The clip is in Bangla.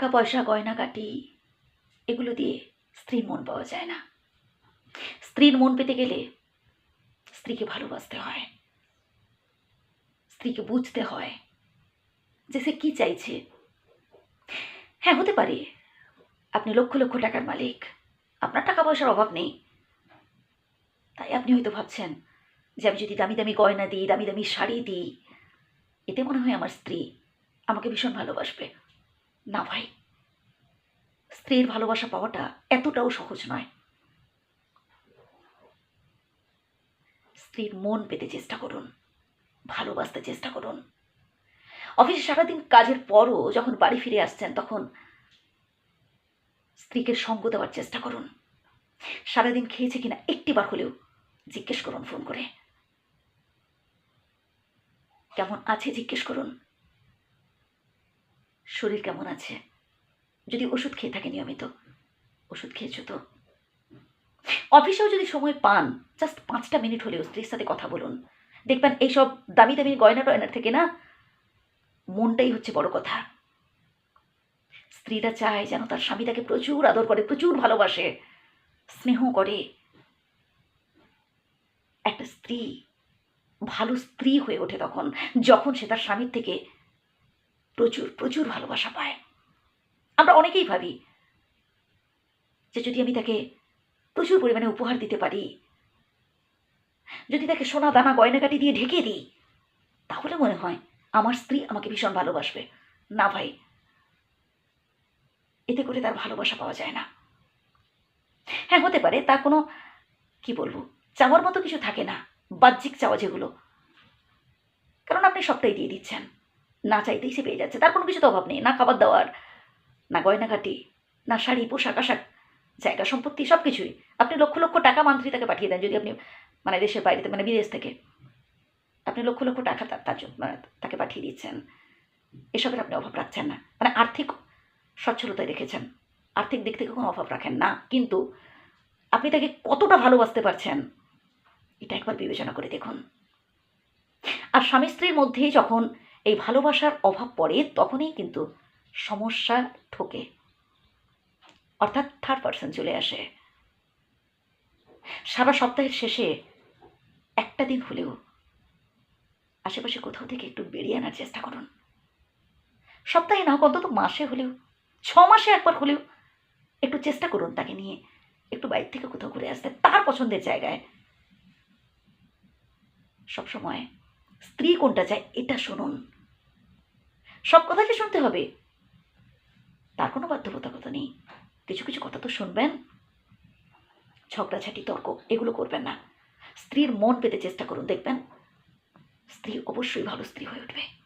টাকা পয়সা গয়না কাটি এগুলো দিয়ে স্ত্রীর মন পাওয়া যায় না। স্ত্রীর মন পেতে গেলে স্ত্রীকে ভালোবাসতে হয়। স্ত্রীকে বুঝতে হয় যে সে কী চাইছে। হ্যাঁ হতে পারে। আপনি লক্ষ লক্ষ টাকার মালিক। আপনার টাকা পয়সার অভাব নেই। তাই আপনি হয়তো ভাবছেন যে আমি যদি দামি দামি গয়না দিই, দামি দামি শাড়ি দিই, এতে মনে হয় আমার স্ত্রী আমাকে ভীষণ ভালোবাসবে। না ভাই, স্ত্রীর ভালোবাসা পাওয়াটা এতটাও সহজ নয়। স্ত্রীর মন পেতে চেষ্টা করুন, ভালোবাসতে চেষ্টা করুন। অফিসে সারাদিন কাজের পরও যখন বাড়ি ফিরে আসছেন, তখন স্ত্রীকে সঙ্গ দেওয়ার চেষ্টা করুন। সারাদিন খেয়েছে কিনা একটিবার হলেও জিজ্ঞেস করুন ফোন করে। কেমন আছে জিজ্ঞেস করুন। শরীর কেমন আছে? যদি ওষুধ খেয়ে থাকে নিয়মিত। ওষুধ খেয়েছো তো? অফিসেও যদি সময় পান জাস্ট পাঁচটা মিনিট হলেও স্ত্রীর সাথে কথা বলুন। দেখবেন এইসব দামি দামি গয়না টয়নার থেকে না, মনটাই হচ্ছে বড় কথা। স্ত্রীরা চায় যেন তার স্বামী তাকে প্রচুর আদর করে, প্রচুর ভালোবাসে, স্নেহ করে। একটা স্ত্রী, ভালো স্ত্রী হয়ে ওঠে তখন, যখন সে তার স্বামীর থেকে প্রচুর প্রচুর ভালোবাসা পায়। আমরা অনেকেই ভাবি যে যদি আমি তাকে প্রচুর পরিমাণে উপহার দিতে পারি, যদি তাকে সোনা দানা গয়নাগাটি দিয়ে ঢেকে দিই, তাহলে মনে হয় আমার স্ত্রী আমাকে ভীষণ ভালোবাসবে। না ভাই, এতে করে তার ভালোবাসা পাওয়া যায় না। হ্যাঁ হতে পারে তার কোনো, কি বলব, চাওয়ার মতো কিছু থাকে না, বাহ্যিক চাওয়া যেগুলো। কারণ আপনি সবটাই দিয়ে দিচ্ছেন। না চাইতেই সে পেয়ে যাচ্ছে। তার কোনো কিছু তো অভাব নেই, না খাবার দাবার, না গয়নাঘাটি, না শাড়ি, পোশাক আশাক, জায়গা সম্পত্তি সব কিছুই আপনি লক্ষ লক্ষ টাকা মান্ত্রী তাকে পাঠিয়ে দেন যদি আপনি মানে দেশের বাইরেতে মানে বিদেশ থেকে। আপনি লক্ষ লক্ষ টাকা তার মানে তাকে পাঠিয়ে দিচ্ছেন। এসবের আপনি অভাব রাখছেন না। মানে আর্থিক সচ্ছলতায় রেখেছেন। আর্থিক দিক থেকে কোনো অভাব রাখেন না। কিন্তু আপনি তাকে কতটা ভালোবাসতে পারছেন, এটা একবার বিবেচনা করে দেখুন। আর স্বামী স্ত্রীর মধ্যেই যখন এই ভালোবাসার অভাব পড়ে তখনই কিন্তু সমস্যা ঠোকে অর্থাৎ থার্ড পার্সন চলে আসে। সারা সপ্তাহের শেষে একটা দিন হলেও আশেপাশে কোথাও থেকে একটু বেরিয়ে আনার চেষ্টা করুন। সপ্তাহে না হোক, অন্তত মাসে হলেও, ছ মাসে একবার হলেও একটু চেষ্টা করুন তাকে নিয়ে। একটু বাইরে থেকে কোথাও ঘুরে আসতে। তার পছন্দের জায়গায় সবসময় স্ত্রী কোনটা চায়, এটা শুনুন। সব কথা কি শুনতে হবে? তার কোনো বাধ্যবাধকতা নেই। কিছু কিছু কথা তো শুনবেন। ঝগড়াঝাটি, তর্ক, এগুলো করবেন না। স্ত্রীর মন পেতে চেষ্টা করুন, দেখবেন স্ত্রী অবশ্যই ভালো স্ত্রী হয়ে উঠবে।